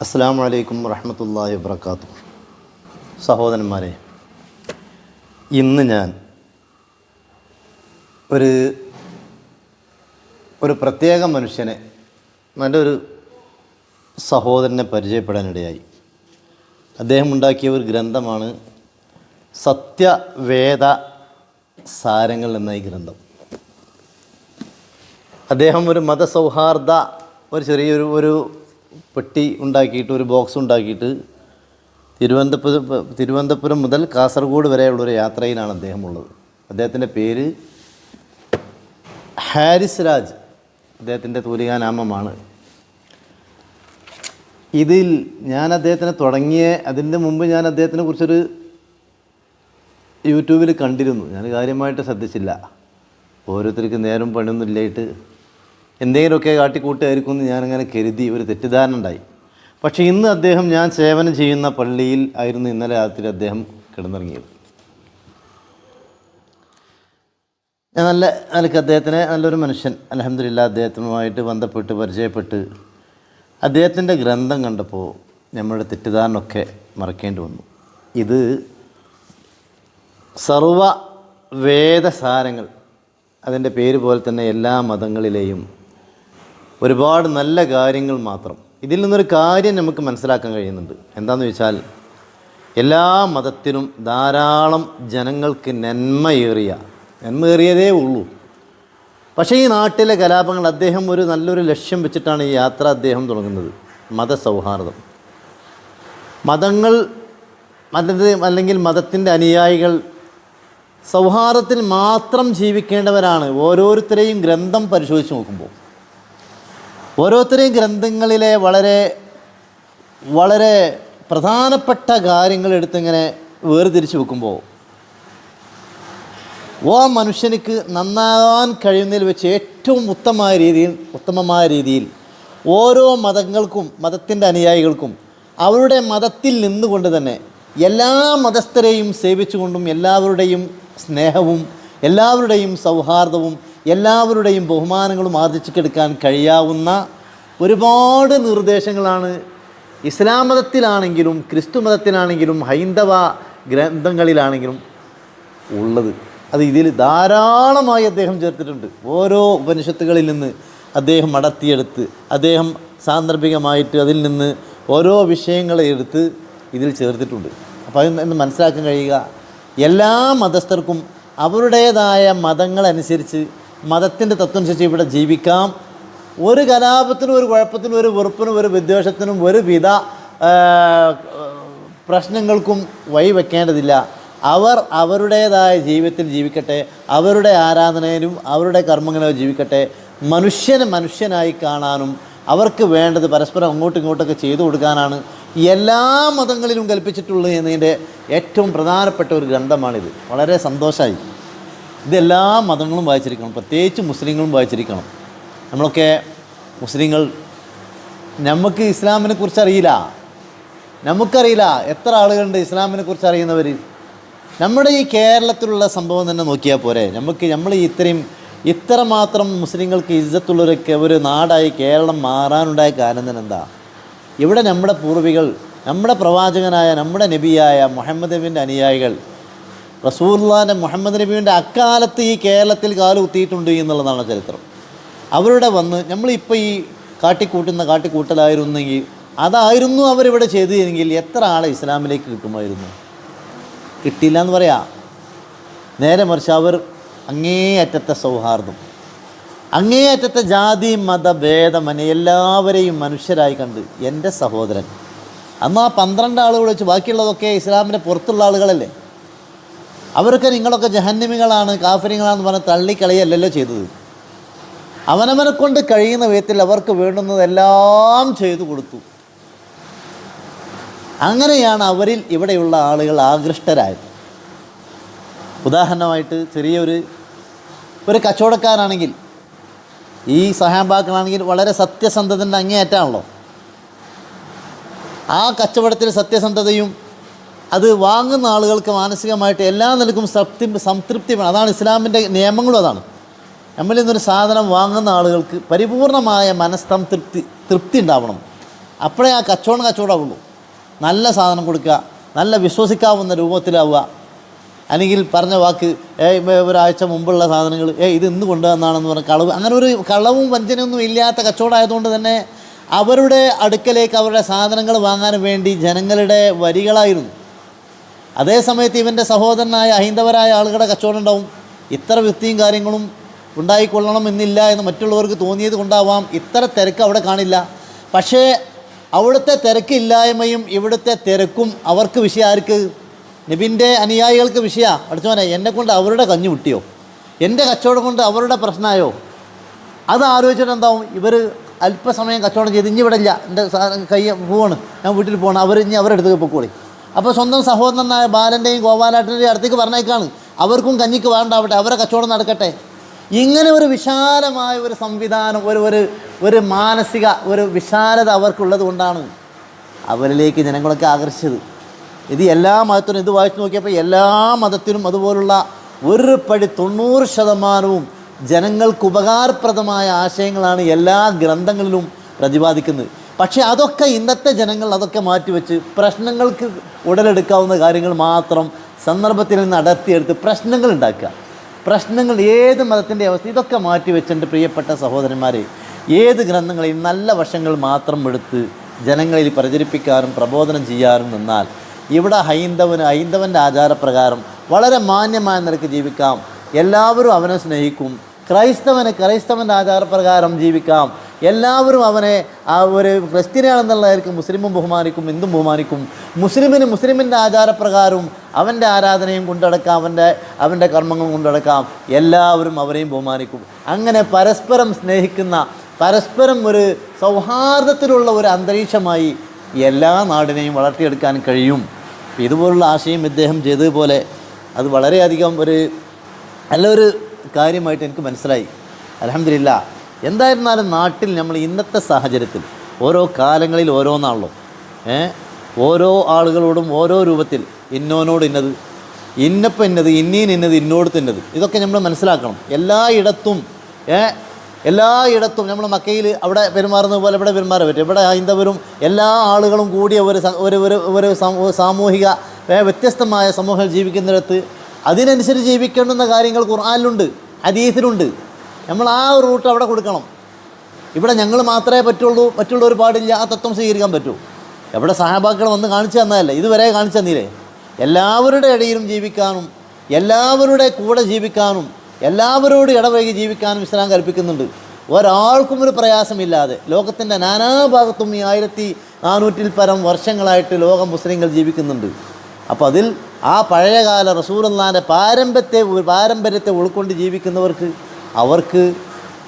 അസ്സാം വലൈക്കും വറഹമത്തല്ലാഹി വാത്തു സഹോദരന്മാരെ ഇന്ന് ഞാൻ ഒരു ഒരു പ്രത്യേക മനുഷ്യനെ നല്ലൊരു സഹോദരനെ പരിചയപ്പെടാനിടയായി. അദ്ദേഹം ഉണ്ടാക്കിയ ഒരു ഗ്രന്ഥമാണ് സത്യവേദ സാരങ്ങൾ എന്ന ഈ ഗ്രന്ഥം. അദ്ദേഹം ഒരു മതസൗഹാർദ്ദ ഒരു ചെറിയൊരു ഒരു പെട്ടി ഉണ്ടാക്കിയിട്ട് ഒരു ബോക്സ് ഉണ്ടാക്കിയിട്ട് തിരുവനന്തപുരം തിരുവനന്തപുരം മുതൽ കാസർഗോഡ് വരെയുള്ളൊരു യാത്രയിലാണ് അദ്ദേഹം ഉള്ളത് അദ്ദേഹത്തിന്റെ പേര് ഹാരിസ് രാജ്. അദ്ദേഹത്തിന്റെ തൂലികാനാമമാണ്. ഇതിൽ ഞാൻ അദ്ദേഹത്തിനെ തുടങ്ങിയ അതിന്റെ മുമ്പ് ഞാൻ അദ്ദേഹത്തിനെ കുറിച്ചൊരു യൂട്യൂബിൽ കണ്ടിരുന്നു. ഞാൻ കാര്യമായിട്ട് ശ്രദ്ധിച്ചില്ല. ഓരോരുത്തർക്ക് നേരം പണിയൊന്നും ഇല്ലായിട്ട് എന്തെങ്കിലുമൊക്കെ കാട്ടിക്കൂട്ടായിരിക്കും എന്ന് ഞാനങ്ങനെ കരുതി ഒരു തെറ്റിദ്ധാരണ ഉണ്ടായി. പക്ഷേ ഇന്ന് അദ്ദേഹം ഞാൻ സേവനം ചെയ്യുന്ന പള്ളിയിൽ ആയിരുന്നു ഇന്നലെ രാത്രി അദ്ദേഹം കിടന്നിറങ്ങിയത്. ഞാൻ നല്ല നിലയ്ക്ക് അദ്ദേഹത്തിനെ നല്ലൊരു മനുഷ്യൻ അലഹമില്ല അദ്ദേഹത്തിനുമായിട്ട് ബന്ധപ്പെട്ട് പരിചയപ്പെട്ട് അദ്ദേഹത്തിന്റെ ഗ്രന്ഥം കണ്ടപ്പോൾ നമ്മളുടെ തെറ്റിദ്ധാരണൊക്കെ മറക്കേണ്ടി വന്നു. ഇത് സർവ വേദസാരങ്ങൾ അതിന്റെ പേര് പോലെ തന്നെ എല്ലാ മതങ്ങളിലെയും ഒരുപാട് നല്ല കാര്യങ്ങൾ മാത്രം. ഇതിൽ നിന്നൊരു കാര്യം നമുക്ക് മനസ്സിലാക്കാൻ കഴിയുന്നുണ്ട്. എന്താണെന്ന് വെച്ചാൽ എല്ലാ മതത്തിനും ധാരാളം ജനങ്ങൾക്ക് നന്മയേറിയ നന്മയേറിയതേ ഉള്ളൂ. പക്ഷേ ഈ നാട്ടിലെ കലാപങ്ങൾ അദ്ദേഹം ഒരു നല്ലൊരു ലക്ഷ്യം വെച്ചിട്ടാണ് ഈ യാത്ര അദ്ദേഹം തുടങ്ങുന്നത്. മതസൗഹാർദ്ദം. മതങ്ങൾ മതത്തെ അല്ലെങ്കിൽ മതത്തിന്റെ അനുയായികൾ സൗഹാർദ്ദത്തിൽ മാത്രം ജീവിക്കേണ്ടവരാണ് ഓരോരുത്തരെയും ഗ്രന്ഥം പരിശോധിച്ച് നോക്കുമ്പോൾ. ഓരോരുത്തരെയും ഗ്രന്ഥങ്ങളിലെ വളരെ വളരെ പ്രധാനപ്പെട്ട കാര്യങ്ങൾ എടുത്തിങ്ങനെ വേർതിരിച്ച് വെക്കുമ്പോൾ ഓ മനുഷ്യനിക്ക് നന്നാകാൻ കഴിയുന്നതിൽ വെച്ച് ഏറ്റവും ഉത്തമമായ രീതിയിൽ ഉത്തമമായ രീതിയിൽ ഓരോ മതങ്ങൾക്കും മതത്തിന്റെ അനുയായികൾക്കും അവരുടെ മതത്തിൽ നിന്നുകൊണ്ട് തന്നെ എല്ലാ മതസ്ഥരെയും സേവിച്ചുകൊണ്ടും എല്ലാവരുടെയും സ്നേഹവും എല്ലാവരുടെയും സൗഹാർദ്ദവും എല്ലാവരുടെയും ബഹുമാനങ്ങളും ആർജിച്ചെടുക്കാൻ കഴിയാവുന്ന ഒരുപാട് നിർദ്ദേശങ്ങളാണ്. ഇസ്ലാം മതത്തിലാണെങ്കിലും ക്രിസ്തു മതത്തിലാണെങ്കിലും ഹൈന്ദവ ഗ്രന്ഥങ്ങളിലാണെങ്കിലും ഉള്ളത്. അത് ഇതിൽ ധാരാളമായി അദ്ദേഹം ചേർത്തിട്ടുണ്ട്. ഓരോ ഉപനിഷത്തുകളിൽ നിന്ന് അദ്ദേഹം അടർത്തിയെടുത്ത് അദ്ദേഹം സാന്ദർഭികമായിട്ട് അതിൽ നിന്ന് ഓരോ വിഷയങ്ങളെ എടുത്ത് ഇതിൽ ചേർത്തിട്ടുണ്ട്. അപ്പോൾ അതിൽ മനസ്സിലാക്കാൻ കഴിയുക. എല്ലാ മതസ്ഥർക്കും അവരുടേതായ മതങ്ങളനുസരിച്ച് മതത്തിന്റെ തത്വം അനുസരിച്ച് ഇവിടെ ജീവിക്കാം. ഒരു കലാപത്തിനും ഒരു കുഴപ്പത്തിനും ഒരു വെറുപ്പിനും ഒരു വിദ്വേഷത്തിനും ഒരു വിധ ആ, പ്രശ്നങ്ങൾക്കും വഴി വെക്കേണ്ടതില്ല. അവർ അവരുടേതായ ജീവിതത്തിൽ ജീവിക്കട്ടെ അവരുടെ ആരാധനയിലും അവരുടെ കർമ്മങ്ങളിലും ജീവിക്കട്ടെ. മനുഷ്യനെ മനുഷ്യനായി കാണാനും അവർക്ക് വേണ്ടത് പരസ്പരം അങ്ങോട്ടും ഇങ്ങോട്ടൊക്കെ ചെയ്തു കൊടുക്കാനാണ് എല്ലാ മതങ്ങളിലും കൽപ്പിച്ചിട്ടുള്ളത് എന്നതിന്റെ ഏറ്റവും പ്രധാനപ്പെട്ട ഒരു ഗ്രന്ഥമാണിത്. വളരെ സന്തോഷമായി ഇതെല്ലാ മതങ്ങളും വായിച്ചിരിക്കണം പ്രത്യേകിച്ച് മുസ്ലിങ്ങളും വായിച്ചിരിക്കണം. നമ്മളൊക്കെ മുസ്ലിങ്ങൾ. നമുക്ക് ഇസ്ലാമിനെ കുറിച്ച് അറിയില്ല. നമുക്കറിയില്ല എത്ര ആളുകളുണ്ട് ഇസ്ലാമിനെ കുറിച്ച് അറിയുന്നവർ നമ്മുടെ ഈ കേരളത്തിലുള്ള സംഭവം തന്നെ നോക്കിയാൽ പോരെ. നമുക്ക് നമ്മൾ ഇത്രയും ഇത്രമാത്രം മുസ്ലിങ്ങൾക്ക് ഇജ്ജത്തുള്ളൊരു കെ- ഒരു നാടായി കേരളം മാറാനുണ്ടായ കാരണം തന്നെ എന്താ? ഇവിടെ നമ്മുടെ പൂർവികൾ നമ്മുടെ പ്രവാചകനായ നമ്മുടെ നബിയായ മുഹമ്മദ് നബിന്റെ അനുയായികൾ റസൂർല്ലാന്റെ മുഹമ്മദ് നബിയുടെ അക്കാലത്ത് ഈ കേരളത്തിൽ കാലുകുത്തിയിട്ടുണ്ട് എന്നുള്ളതാണ് ചരിത്രം. അവരുടെ വന്ന് നമ്മളിപ്പോൾ ഈ കാട്ടിക്കൂട്ടുന്ന കാട്ടിക്കൂട്ടലായിരുന്നെങ്കിൽ അതായിരുന്നു അവരിവിടെ ചെയ്തതെങ്കിൽ എത്ര ആളെ ഇസ്ലാമിലേക്ക് കിട്ടുമായിരുന്നു? കിട്ടിയില്ല എന്ന് പറയാം. നേരെ മറിച്ച് അവർ അങ്ങേയറ്റത്തെ സൗഹാർദ്ദം അങ്ങേയറ്റത്തെ ജാതി മത ഭേദമനെ എല്ലാവരെയും മനുഷ്യരായി കണ്ട് എന്റെ സഹോദരൻ. അന്ന് ആ പന്ത്രണ്ട് ആളുകൾ വെച്ച് ബാക്കിയുള്ളതൊക്കെ ഇസ്ലാമിന്റെ പുറത്തുള്ള ആളുകളല്ലേ? അവരൊക്കെ നിങ്ങളൊക്കെ ജഹന്നിമികളാണ് കാഫര്യങ്ങളാണെന്ന് പറഞ്ഞ് തള്ളിക്കളയല്ലല്ലോ ചെയ്തത്. അവനവനെ കൊണ്ട് കഴിയുന്ന വിധത്തിൽ അവർക്ക് വേണ്ടുന്നതെല്ലാം ചെയ്തു കൊടുത്തു. അങ്ങനെയാണ് അവരിൽ ഇവിടെയുള്ള ആളുകൾ ആകൃഷ്ടരായത്. ഉദാഹരണമായിട്ട് ചെറിയൊരു ഒരു കച്ചവടക്കാരാണെങ്കിൽ ഈ സഹാബാക്കളാണെങ്കിൽ വളരെ സത്യസന്ധതന്റെ അങ്ങേയറ്റാണല്ലോ ആ കച്ചവടത്തിൽ സത്യസന്ധതയും അത് വാങ്ങുന്ന ആളുകൾക്ക് മാനസികമായിട്ട് എല്ലാ നിലക്കും സത്യ സംതൃപ്തി വേണം അതാണ് ഇസ്ലാമിന്റെ നിയമങ്ങളും അതാണ്. നമ്മളിൽ നിന്നൊരു സാധനം വാങ്ങുന്ന ആളുകൾക്ക് പരിപൂർണമായ മനസ്തം തൃപ്തി ഉണ്ടാവണം. അപ്പോഴേ ആ കച്ചവടം കച്ചവടമാവുള്ളൂ. നല്ല സാധനം കൊടുക്കുക നല്ല വിശ്വസിക്കാവുന്ന രൂപത്തിലാവുക. അല്ലെങ്കിൽ പറഞ്ഞ വാക്ക് ഏ ഒരാഴ്ച മുമ്പുള്ള സാധനങ്ങൾ ഏ ഇത് ഇന്ന് കൊണ്ടുവന്നാണെന്ന് പറഞ്ഞ കളവ്. അങ്ങനെ ഒരു കളവും വഞ്ചനയൊന്നും ഇല്ലാത്ത കച്ചവടമായതുകൊണ്ട് തന്നെ അവരുടെ അടുക്കലേക്ക് അവരുടെ സാധനങ്ങൾ വാങ്ങാൻ വേണ്ടി ജനങ്ങളുടെ വരികളായിരുന്നു. അതേ സമയത്ത് ഇവന്റെ സഹോദരനായ ഹൈന്ദവരായ ആളുകളുടെ കച്ചവടം ഉണ്ടാവും. ഇത്ര വൃത്തിയും കാര്യങ്ങളും ഉണ്ടായിക്കൊള്ളണം എന്നില്ല എന്ന് മറ്റുള്ളവർക്ക് തോന്നിയത് കൊണ്ടാവാം. ഇത്ര തിരക്ക് അവിടെ കാണില്ല. പക്ഷേ അവിടുത്തെ തിരക്കില്ലായ്മയും ഇവിടുത്തെ തിരക്കും അവർക്ക് വിഷയം. ആർക്ക്? നബിന്റെ അനുയായികൾക്ക് വിഷയ. പഠിച്ചോനെ എന്നെ കൊണ്ട് അവരുടെ കഞ്ഞു വിട്ടിയോ എന്റെ കച്ചവടം കൊണ്ട് അവരുടെ പ്രശ്നമായോ? അത് ആലോചിച്ചിട്ട് എന്താവും? ഇവർ അല്പസമയം കച്ചവടം ചെയ്ത് ഇനി ഇവിടെ ഇല്ല. എന്റെ കൈ പോവാണ്. ഞാൻ വീട്ടിൽ പോകണം അവർ ഇനി അവരുടെ അടുത്തേക്ക് പൊക്കോളി. അപ്പോൾ സ്വന്തം സഹോദരനായ ബാലന്റെയും ഗോപാലാട്ടന്റെയും അടുത്തേക്ക് പറഞ്ഞേക്കാണ്. അവർക്കും കഞ്ഞിക്ക് വേണ്ടാവട്ടെ. അവരെ കച്ചവടം നടക്കട്ടെ. ഇങ്ങനെ ഒരു വിശാലമായ ഒരു സംവിധാനം ഒരു ഒരു ഒരു മാനസിക ഒരു വിശാലത അവർക്കുള്ളത് കൊണ്ടാണ് അവരിലേക്ക് ജനങ്ങളൊക്കെ ആകർഷിച്ചത്. ഇത് എല്ലാ മതത്തിനും ഇത് വായിച്ചു നോക്കിയപ്പോൾ എല്ലാ മതത്തിനും അതുപോലുള്ള ഒരു പടി തൊണ്ണൂറ് ശതമാനവും ജനങ്ങൾക്ക് ഉപകാരപ്രദമായ ആശയങ്ങളാണ് എല്ലാ ഗ്രന്ഥങ്ങളിലും പ്രതിപാദിക്കുന്നത്. പക്ഷേ അതൊക്കെ ഇന്നത്തെ ജനങ്ങൾ അതൊക്കെ മാറ്റിവെച്ച് പ്രശ്നങ്ങൾക്ക് ഉടലെടുക്കാവുന്ന കാര്യങ്ങൾ മാത്രം സന്ദർഭത്തിൽ നിന്ന് അടർത്തിയെടുത്ത് പ്രശ്നങ്ങൾ ഉണ്ടാക്കുക. പ്രശ്നങ്ങൾ ഏത് മതത്തിന്റെ അവസ്ഥ ഇതൊക്കെ മാറ്റി വെച്ചിട്ട് പ്രിയപ്പെട്ട സഹോദരന്മാരെ. ഏത് ഗ്രന്ഥങ്ങളെയും നല്ല വശങ്ങൾ മാത്രം എടുത്ത് ജനങ്ങളിൽ പ്രചരിപ്പിക്കാനും പ്രബോധനം ചെയ്യാനും നിന്നാൽ ഇവിടെ ഹൈന്ദവന് ഹൈന്ദവന്റെ ആചാരപ്രകാരം വളരെ മാന്യമായ നിരക്ക് ജീവിക്കാം. എല്ലാവരും അവനെ സ്നേഹിക്കും. ക്രൈസ്തവന് ക്രൈസ്തവന്റെ ആചാരപ്രകാരം ജീവിക്കാം. എല്ലാവരും അവനെ ആ ഒരു ക്രിസ്ത്യനാണെന്നുള്ളതായിരിക്കും മുസ്ലിമും ബഹുമാനിക്കും ഹിന്ദും ബഹുമാനിക്കും. മുസ്ലിമിന് മുസ്ലിമിന്റെ ആചാരപ്രകാരവും അവന്റെ ആരാധനയും കൊണ്ടടക്കാം അവന്റെ അവന്റെ കർമ്മങ്ങളും കൊണ്ടടക്കാം. എല്ലാവരും അവരെയും ബഹുമാനിക്കും. അങ്ങനെ പരസ്പരം സ്നേഹിക്കുന്ന പരസ്പരം ഒരു സൗഹാർദ്ദത്തിലുള്ള ഒരു അന്തരീക്ഷമായി എല്ലാ നാടിനെയും വളർത്തിയെടുക്കാൻ കഴിയും. ഇതുപോലുള്ള ആശയം ഇദ്ദേഹം ചെയ്തതുപോലെ അത് വളരെയധികം ഒരു നല്ലൊരു കാര്യമായിട്ട് എനിക്ക് മനസ്സിലായി. അലഹമില്ല എന്തായിരുന്നാലും നാട്ടിൽ നമ്മൾ ഇന്നത്തെ സാഹചര്യത്തിൽ ഓരോ കാലങ്ങളിൽ ഓരോന്നാണല്ലോ. ഓരോ ആളുകളോടും ഓരോ രൂപത്തിൽ ഇന്നോനോട് ഇന്നത് ഇന്നപ്പം ഇന്നത് ഇന്നീൻ ഇന്നത് ഇന്നോട് തിന്നത് ഇതൊക്കെ നമ്മൾ മനസ്സിലാക്കണം. എല്ലായിടത്തും ഏ? എല്ലായിടത്തും നമ്മൾ മക്കയിൽ അവിടെ പെരുമാറുന്ന പോലെ ഇവിടെ പെരുമാറാൻ പറ്റും. ഇവിടെ ഹൈന്ദവരും എല്ലാ ആളുകളും കൂടിയ ഒരു ഒരു ഒരു സാമൂഹിക വ്യത്യസ്തമായ സമൂഹം ജീവിക്കുന്നിടത്ത് അതിനനുസരിച്ച് ജീവിക്കേണ്ടുന്ന കാര്യങ്ങൾ ഖുർആാനിലുണ്ട് ഹദീസിലുണ്ട്. നമ്മൾ ആ ഒരു റൂട്ട് അവിടെ കൊടുക്കണം. ഇവിടെ ഞങ്ങൾ മാത്രമേ പറ്റുള്ളൂ മറ്റുള്ളവർ പാടില്ല ആ തത്വം സ്വീകരിക്കാൻ പറ്റൂ. എവിടെ സഹാബാക്കൾ വന്ന് കാണിച്ചു തന്നതല്ലേ? ഇതുവരെ കാണിച്ചു തന്നില്ലേ? എല്ലാവരുടെ ഇടയിലും ജീവിക്കാനും എല്ലാവരുടെ കൂടെ ജീവിക്കാനും എല്ലാവരോടും ഇടപഴകി ജീവിക്കാനും ഇസ്ലാം കൽപ്പിക്കുന്നുണ്ട്. ഒരാൾക്കും ഒരു പ്രയാസമില്ലാതെ. ലോകത്തിന്റെ നാനാഭാഗത്തും ഈ ആയിരത്തി നാനൂറ്റിൽ പരം വർഷങ്ങളായിട്ട് ലോകം മുസ്ലിങ്ങൾ ജീവിക്കുന്നുണ്ട്. അപ്പോൾ അതിൽ ആ പഴയകാല റസൂലുള്ളാന്റെ പാരമ്പര്യത്തെ പാരമ്പര്യത്തെ ഉൾക്കൊണ്ട് ജീവിക്കുന്നവർക്ക് അവർക്ക്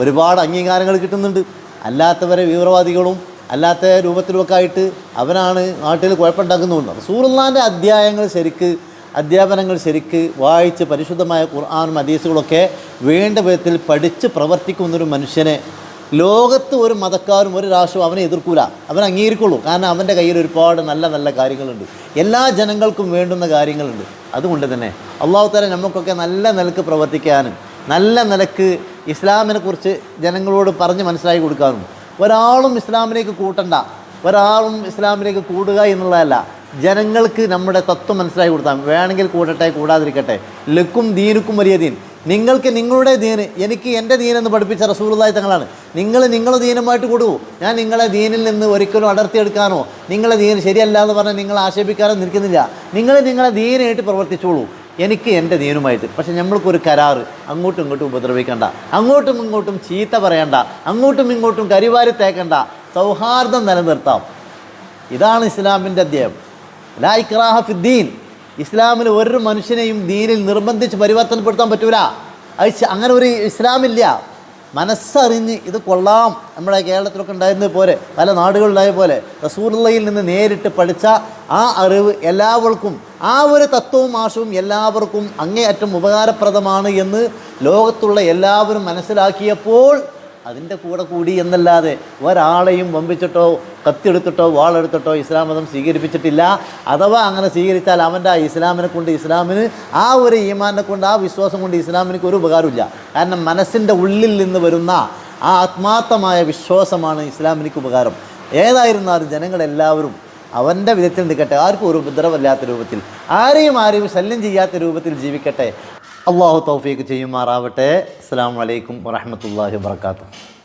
ഒരുപാട് അംഗീകാരങ്ങൾ കിട്ടുന്നുണ്ട്. അല്ലാത്തവരെ തീവ്രവാദികളും അല്ലാത്ത രൂപത്തിലുമൊക്കെ ആയിട്ട് അവനാണ് നാട്ടിൽ കുഴപ്പമുണ്ടാക്കുന്നുണ്ട്. റസൂലുള്ളാന്റെ അധ്യായങ്ങൾ ശരിക്ക് അധ്യാപനങ്ങൾ ശരിക്ക് വായിച്ച് പരിശുദ്ധമായ ഖുർആാനും ഹദീസുകളൊക്കെ വേണ്ട വിധത്തിൽ പഠിച്ച് പ്രവർത്തിക്കുന്നൊരു മനുഷ്യനെ ലോകത്ത് ഒരു മതക്കാരും ഒരു രാഷ്ട്രവും അവനെ എതിർക്കൂല. അവൻ അംഗീകരിക്കുള്ളൂ. കാരണം അവന്റെ കയ്യിൽ ഒരുപാട് നല്ല നല്ല കാര്യങ്ങളുണ്ട്. എല്ലാ ജനങ്ങൾക്കും വേണ്ടുന്ന കാര്യങ്ങളുണ്ട്. അതുകൊണ്ട് തന്നെ അള്ളാഹു തന്നെ നമുക്കൊക്കെ നല്ല നിലയ്ക്ക് പ്രവർത്തിക്കാനും നല്ല നിലയ്ക്ക് ഇസ്ലാമിനെ കുറിച്ച് ജനങ്ങളോട് പറഞ്ഞ് മനസ്സിലാക്കി കൊടുക്കാനും ഒരാളും ഇസ്ലാമിലേക്ക് കൂട്ടണ്ട. ഒരാളും ഇസ്ലാമിലേക്ക് കൂടുക എന്നുള്ളതല്ല. ജനങ്ങൾക്ക് നമ്മുടെ തത്വം മനസ്സിലാക്കി കൊടുത്താൽ വേണമെങ്കിൽ കൂടട്ടെ കൂടാതിരിക്കട്ടെ. ലക്കും ദീനുക്കും വലിയ ദീൻ. നിങ്ങൾക്ക് നിങ്ങളുടെ ദീന് എനിക്ക് എന്റെ ദീനെന്ന് പഠിപ്പിച്ച റസൂലുള്ളാഹി തങ്ങളാണ്. നിങ്ങൾ നിങ്ങളെ ദീനമായിട്ട് കൊടുക്കൂ ഞാൻ നിങ്ങളെ ദീനിൽ നിന്ന് ഒരിക്കലും അടർത്തിയെടുക്കാനോ നിങ്ങളെ ദീൻ ശരിയല്ല എന്ന് പറഞ്ഞ് നിങ്ങളെ ആക്ഷേപിക്കാനോ നിൽക്കുന്നില്ല. നിങ്ങൾ നിങ്ങളെ ദീനായിട്ട് പ്രവർത്തിച്ചോളൂ. എനിക്ക് എന്റെ നീനുമായിട്ട്. പക്ഷെ നമ്മൾക്കൊരു കരാറ്. അങ്ങോട്ടും ഇങ്ങോട്ടും ഉപദ്രവിക്കണ്ട. അങ്ങോട്ടും ഇങ്ങോട്ടും ചീത്ത പറയണ്ട. അങ്ങോട്ടും ഇങ്ങോട്ടും കരിവാരി തേക്കണ്ട. സൗഹാർദ്ദം നിലനിർത്താം. ഇതാണ് ഇസ്ലാമിന്റെ അധ്യായം. ലാ ഇക്രാഹ ഫിദ്ദീൻ ഇസ്ലാമിൽ ഒരു മനുഷ്യനെയും ദീനിൽ നിർബന്ധിച്ച് പരിവർത്തനപ്പെടുത്താൻ പറ്റൂല. അങ്ങനെ ഒരു ഇസ്ലാമില്ല. മനസ്സറിഞ്ഞ് ഇത് കൊള്ളാം. നമ്മുടെ കേരളത്തിലൊക്കെ ഉണ്ടായിരുന്നത് പോലെ പല നാടുകളിലായ പോലെ റസൂറുള്ളയിൽ നിന്ന് നേരിട്ട് പഠിച്ച ആ അറിവ് എല്ലാവർക്കും ആ ഒരു തത്വവും ആശവും എല്ലാവർക്കും അങ്ങേയറ്റം ഉപകാരപ്രദമാണ് എന്ന് ലോകത്തുള്ള എല്ലാവരും മനസ്സിലാക്കിയപ്പോൾ അതിന്റെ കൂടെ കൂടി എന്നല്ലാതെ ഒരാളെയും വമ്പിച്ചിട്ടോ കത്തിയെടുത്തിട്ടോ വാളെടുത്തിട്ടോ ഇസ്ലാം മതം സ്വീകരിപ്പിച്ചിട്ടില്ല. അഥവാ അങ്ങനെ സ്വീകരിച്ചാൽ അവന്റെ ആ ഇസ്ലാമിനെ കൊണ്ട് ഇസ്ലാമിന് ആ ഒരു ഈമാനെ കൊണ്ട് ആ വിശ്വാസം കൊണ്ട് ഇസ്ലാമിന് ഒരു ഉപകാരമില്ല കാരണം മനസ്സിന്റെ ഉള്ളിൽ നിന്ന് വരുന്ന ആ ആത്മാർത്ഥമായ വിശ്വാസമാണ് ഇസ്ലാമിനിക്ക് ഉപകാരം. ഏതായിരുന്നാലും ജനങ്ങളെല്ലാവരും അവന്റെ വിധത്തിൽ നിൽക്കട്ടെ. ആർക്കും ഒരു ഉപദ്രവമില്ലാത്ത രൂപത്തിൽ ആരെയും ആരെയും ശല്യം ചെയ്യാത്ത രൂപത്തിൽ ജീവിക്കട്ടെ. അള്ളാഹു തൗഫീഖ് ചെയ്യുമാറാവട്ടെ. അസ്സാം വലൈക്കും വറഹമത്തല്ലാഹി വാത്തു